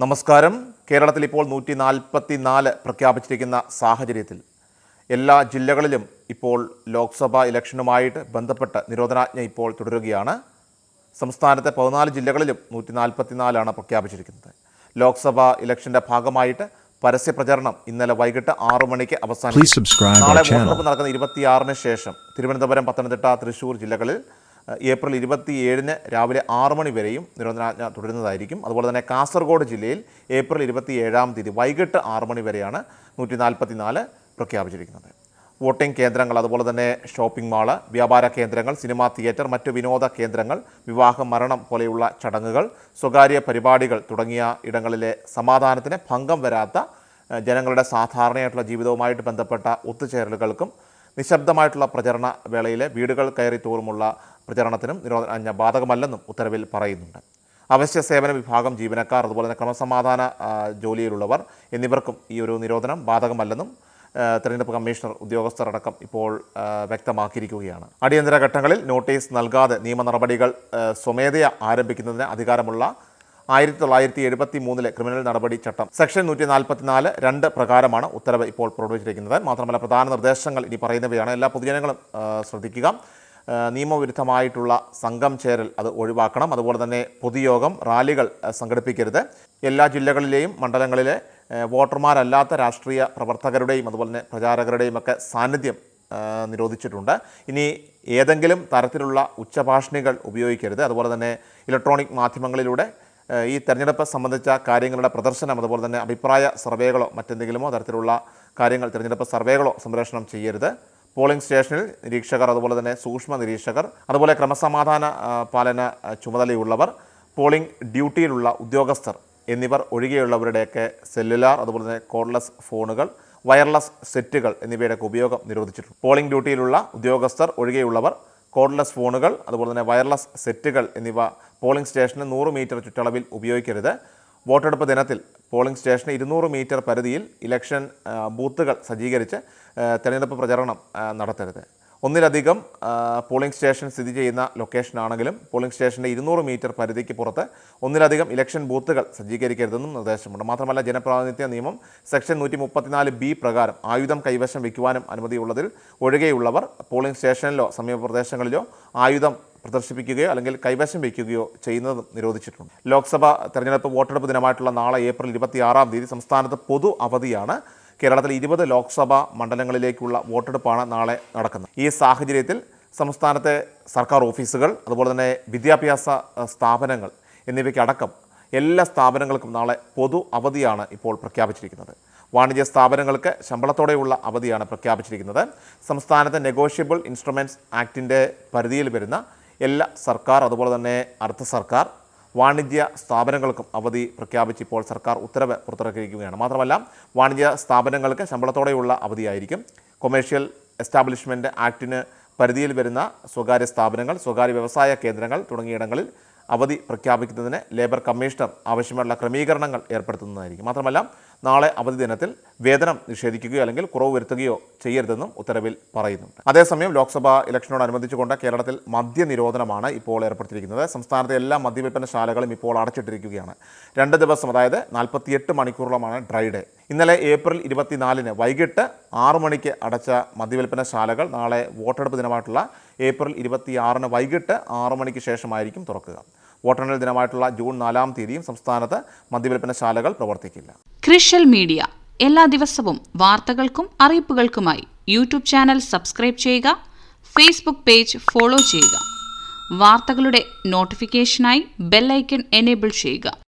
നമസ്കാരം. കേരളത്തിൽ ഇപ്പോൾ നൂറ്റി നാൽപ്പത്തി നാല് പ്രഖ്യാപിച്ചിരിക്കുന്ന സാഹചര്യത്തിൽ എല്ലാ ജില്ലകളിലും ഇപ്പോൾ ലോക്സഭാ ഇലക്ഷനുമായിട്ട് ബന്ധപ്പെട്ട് നിരോധനാജ്ഞ ഇപ്പോൾ തുടരുകയാണ്. സംസ്ഥാനത്തെ പതിനാല് ജില്ലകളിലും നൂറ്റി നാൽപ്പത്തി നാലാണ് പ്രഖ്യാപിച്ചിരിക്കുന്നത്. ലോക്സഭാ ഇലക്ഷന്റെ ഭാഗമായിട്ട് പരസ്യ പ്രചരണം ഇന്നലെ വൈകിട്ട് ആറു മണിക്ക് അവസാനിച്ചു. നാളെ. വോട്ടെടുപ്പ് നടക്കുന്ന ഇരുപത്തിയാറിന് ശേഷം തിരുവനന്തപുരം പത്തനംതിട്ട തൃശൂർ ജില്ലകളിൽ ഏപ്രിൽ ഇരുപത്തിയേഴിന് രാവിലെ ആറ് മണി വരെയും നിരോധനാജ്ഞ തുടരുന്നതായിരിക്കും. അതുപോലെ തന്നെ കാസർഗോഡ് ജില്ലയിൽ ഏപ്രിൽ ഇരുപത്തി ഏഴാം തീയതി വൈകിട്ട് ആറ് മണി വരെയാണ് നൂറ്റി നാൽപ്പത്തിനാല് പ്രഖ്യാപിച്ചിരിക്കുന്നത്. വോട്ടിംഗ് കേന്ദ്രങ്ങൾ അതുപോലെ തന്നെ ഷോപ്പിംഗ് മാൾ വ്യാപാര കേന്ദ്രങ്ങൾ സിനിമാ തിയേറ്റർ മറ്റ് വിനോദ കേന്ദ്രങ്ങൾ വിവാഹ മരണം പോലെയുള്ള ചടങ്ങുകൾ സ്വകാര്യ പരിപാടികൾ തുടങ്ങിയ ഇടങ്ങളിലെ സമാധാനത്തിന് ഭംഗം വരാത്ത ജനങ്ങളുടെ സാധാരണയായിട്ടുള്ള ജീവിതവുമായിട്ട് ബന്ധപ്പെട്ട ഒത്തുചേരലുകൾക്കും നിശബ്ദമായിട്ടുള്ള പ്രചരണ വേളയിലെ വീടുകൾ കയറി തോറുമുള്ള പ്രചരണത്തിനും നിരോധനാജ്ഞ ബാധകമല്ലെന്നും ഉത്തരവിൽ പറയുന്നുണ്ട്. അവശ്യ സേവന വിഭാഗം ജീവനക്കാർ അതുപോലെ തന്നെ ക്രമസമാധാന ജോലിയിലുള്ളവർ എന്നിവർക്കും ഈ ഒരു നിരോധനം ബാധകമല്ലെന്നും തെരഞ്ഞെടുപ്പ് കമ്മീഷണർ ഉദ്യോഗസ്ഥരടക്കം ഇപ്പോൾ വ്യക്തമാക്കിയിരിക്കുകയാണ്. അടിയന്തര ഘട്ടങ്ങളിൽ നോട്ടീസ് നൽകാതെ നിയമ നടപടികൾ സ്വമേധയ ആരംഭിക്കുന്നതിന് അധികാരമുള്ള ആയിരത്തി തൊള്ളായിരത്തി എഴുപത്തി മൂന്നിലെ ക്രിമിനൽ നടപടി ചട്ടം സെക്ഷൻ നൂറ്റി നാൽപ്പത്തിനാല് രണ്ട് പ്രകാരമാണ് ഉത്തരവ് ഇപ്പോൾ പുറപ്പെടുവിച്ചിരിക്കുന്നത്. മാത്രമല്ല പ്രധാന നിർദ്ദേശങ്ങൾ ഇനി പറയുന്നവയാണ്. എല്ലാ പൊതുജനങ്ങളും ശ്രദ്ധിക്കുക. നിയമവിരുദ്ധമായിട്ടുള്ള സംഘം ചേരൽ അത് ഒഴിവാക്കണം. അതുപോലെ തന്നെ പൊതുയോഗം റാലികൾ സംഘടിപ്പിക്കരുത്. എല്ലാ ജില്ലകളിലെയും മണ്ഡലങ്ങളിലെ വോട്ടർമാരല്ലാത്ത രാഷ്ട്രീയ പ്രവർത്തകരുടെയും അതുപോലെ തന്നെ പ്രചാരകരുടെയും ഒക്കെ സാന്നിധ്യം നിരോധിച്ചിട്ടുണ്ട്. ഇനി ഏതെങ്കിലും തരത്തിലുള്ള ഉച്ചഭാഷണികൾ ഉപയോഗിക്കരുത്. അതുപോലെ തന്നെ ഇലക്ട്രോണിക് മാധ്യമങ്ങളിലൂടെ ഈ തെരഞ്ഞെടുപ്പ് സംബന്ധിച്ച കാര്യങ്ങളുടെ പ്രദർശനം അതുപോലെ തന്നെ അഭിപ്രായ സർവേകളോ മറ്റെന്തെങ്കിലുമോ തരത്തിലുള്ള കാര്യങ്ങൾ തിരഞ്ഞെടുപ്പ് സർവേകളോ സംപ്രേഷണം ചെയ്യരുത്. പോളിംഗ് സ്റ്റേഷനിൽ നിരീക്ഷകർ അതുപോലെ തന്നെ സൂക്ഷ്മ നിരീക്ഷകർ അതുപോലെ ക്രമസമാധാന പാലന ചുമതലയുള്ളവർ പോളിംഗ് ഡ്യൂട്ടിയിലുള്ള ഉദ്യോഗസ്ഥർ എന്നിവർ ഒഴികെയുള്ളവരുടെയൊക്കെ സെല്ലുലാർ അതുപോലെ തന്നെ കോഡ്ലെസ് ഫോണുകൾ വയർലെസ് സെറ്റുകൾ എന്നിവയുടെയൊക്കെ ഉപയോഗം നിരോധിച്ചിട്ടുണ്ട്. പോളിംഗ് ഡ്യൂട്ടിയിലുള്ള ഉദ്യോഗസ്ഥർ ഒഴികെയുള്ളവർ കോഡ്ലെസ് ഫോണുകൾ അതുപോലെ തന്നെ വയർലെസ് സെറ്റുകൾ എന്നിവ പോളിംഗ് സ്റ്റേഷന് നൂറ് മീറ്റർ ചുറ്റളവിൽ ഉപയോഗിക്കരുത്. വോട്ടെടുപ്പ് ദിനത്തിൽ പോളിംഗ് സ്റ്റേഷന് ഇരുന്നൂറ് മീറ്റർ പരിധിയിൽ ഇലക്ഷൻ ബൂത്തുകൾ സജ്ജീകരിച്ച് തെരഞ്ഞെടുപ്പ് പ്രചരണം നടത്തരുത്. ഒന്നിലധികം പോളിംഗ് സ്റ്റേഷൻ സ്ഥിതി ചെയ്യുന്ന ലൊക്കേഷനാണെങ്കിലും പോളിംഗ് സ്റ്റേഷന്റെ ഇരുന്നൂറ് മീറ്റർ പരിധിക്ക് പുറത്ത് ഒന്നിലധികം ഇലക്ഷൻ ബൂത്തുകൾ സജ്ജീകരിക്കരുതെന്നും നിർദ്ദേശമുണ്ട്. മാത്രമല്ല ജനപ്രാതിനിധ്യ നിയമം സെക്ഷൻ നൂറ്റി മുപ്പത്തിനാല് ബി പ്രകാരം ആയുധം കൈവശം വയ്ക്കുവാനും അനുമതിയുള്ളതിൽ ഒഴികെയുള്ളവർ പോളിംഗ് സ്റ്റേഷനിലോ സമീപ പ്രദേശങ്ങളിലോ ആയുധം പ്രദർശിപ്പിക്കുകയോ അല്ലെങ്കിൽ കൈവശം വയ്ക്കുകയോ ചെയ്യുന്നത് നിരോധിച്ചിട്ടുണ്ട്. ലോക്സഭ തെരഞ്ഞെടുപ്പ് വോട്ടെടുപ്പ് ദിനമായിട്ടുള്ള നാളെ ഏപ്രിൽ ഇരുപത്തിയാറാം തീയതി സംസ്ഥാനത്ത് പൊതു അവധിയാണ്. കേരളത്തിലെ ഇരുപത് ലോക്സഭാ മണ്ഡലങ്ങളിലേക്കുള്ള വോട്ടെടുപ്പാണ് നാളെ നടക്കുന്നത്. ഈ സാഹചര്യത്തിൽ സംസ്ഥാനത്തെ സർക്കാർ ഓഫീസുകൾ അതുപോലെ തന്നെ വിദ്യാഭ്യാസ സ്ഥാപനങ്ങൾ എന്നിവയ്ക്കടക്കം എല്ലാ സ്ഥാപനങ്ങൾക്കും നാളെ പൊതു അവധിയാണ് ഇപ്പോൾ പ്രഖ്യാപിച്ചിരിക്കുന്നത്. വാണിജ്യ സ്ഥാപനങ്ങൾക്ക് ശമ്പളത്തോടെയുള്ള അവധിയാണ് പ്രഖ്യാപിച്ചിരിക്കുന്നത്. സംസ്ഥാനത്തെ നെഗോഷ്യബിൾ ഇൻസ്ട്രുമെന്റ്സ് ആക്ടിന്റെ പരിധിയിൽ വരുന്ന എല്ലാ സർക്കാർ അതുപോലെ തന്നെ അർദ്ധ സർക്കാർ വാണിജ്യ സ്ഥാപനങ്ങൾക്കും അവധി പ്രഖ്യാപിച്ച് ഇപ്പോൾ സർക്കാർ ഉത്തരവ് പുറത്തിറക്കിയിരിക്കുകയാണ്. മാത്രമല്ല വാണിജ്യ സ്ഥാപനങ്ങൾക്ക് ശമ്പളത്തോടെയുള്ള അവധിയായിരിക്കും. കൊമേഴ്ഷ്യൽ എസ്റ്റാബ്ലിഷ്മെന്റ് ആക്ടിന് പരിധിയിൽ വരുന്ന സ്വകാര്യ സ്ഥാപനങ്ങൾ സ്വകാര്യ വ്യവസായ കേന്ദ്രങ്ങൾ തുടങ്ങിയിടങ്ങളിൽ അവധി പ്രഖ്യാപിക്കുന്നതിന് ലേബർ കമ്മീഷണർ ആവശ്യമായുള്ള ക്രമീകരണങ്ങൾ ഏർപ്പെടുത്തുന്നതായിരിക്കും. മാത്രമല്ല നാളെ അവധി ദിനത്തിൽ വേതനം നിഷേധിക്കുകയോ അല്ലെങ്കിൽ കുറവ് വരുത്തുകയോ ചെയ്യരുതെന്നും ഉത്തരവിൽ പറയുന്നുണ്ട്. അതേസമയം ലോക്സഭാ ഇലക്ഷനോടനുബന്ധിച്ചുകൊണ്ട് കേരളത്തിൽ മദ്യനിരോധനമാണ് ഇപ്പോൾ ഏർപ്പെടുത്തിയിരിക്കുന്നത്. സംസ്ഥാനത്തെ എല്ലാ മദ്യവിൽപ്പനശാലകളും ഇപ്പോൾ അടച്ചിട്ടിരിക്കുകയാണ്. രണ്ട് ദിവസം അതായത് നാൽപ്പത്തിയെട്ട് മണിക്കൂറോളമാണ് ഡ്രൈ ഡേ. ഇന്നലെ ഏപ്രിൽ ഇരുപത്തിനാലിന് വൈകിട്ട് ആറ് മണിക്ക് അടച്ച മദ്യവിൽപ്പനശാലകൾ നാളെ വോട്ടെടുപ്പ് ദിനമായിട്ടുള്ള ഏപ്രിൽ ഇരുപത്തിയാറിന് വൈകിട്ട് ആറ് മണിക്ക് ശേഷമായിരിക്കും തുറക്കുക. വോട്ടെണ്ണൽ ദിനമായിട്ടുള്ള ജൂൺ നാലാം തീയതിയും സംസ്ഥാനത്ത് മദ്യവിൽപ്പനശാലകൾ പ്രവർത്തിക്കില്ല. ക്രിഷ്യൽ മീഡിയ. എല്ലാ ദിവസവും വാർത്തകൾക്കും അറിയിപ്പുകൾക്കുമായി യൂട്യൂബ് ചാനൽ സബ്സ്ക്രൈബ് ചെയ്യുക ഫേസ്ബുക്ക് പേജ് ഫോളോ ചെയ്യുക. വാർത്തകളുടെ നോട്ടിഫിക്കേഷനായി ബെല്ലൈക്കൺ എനേബിൾ ചെയ്യുക.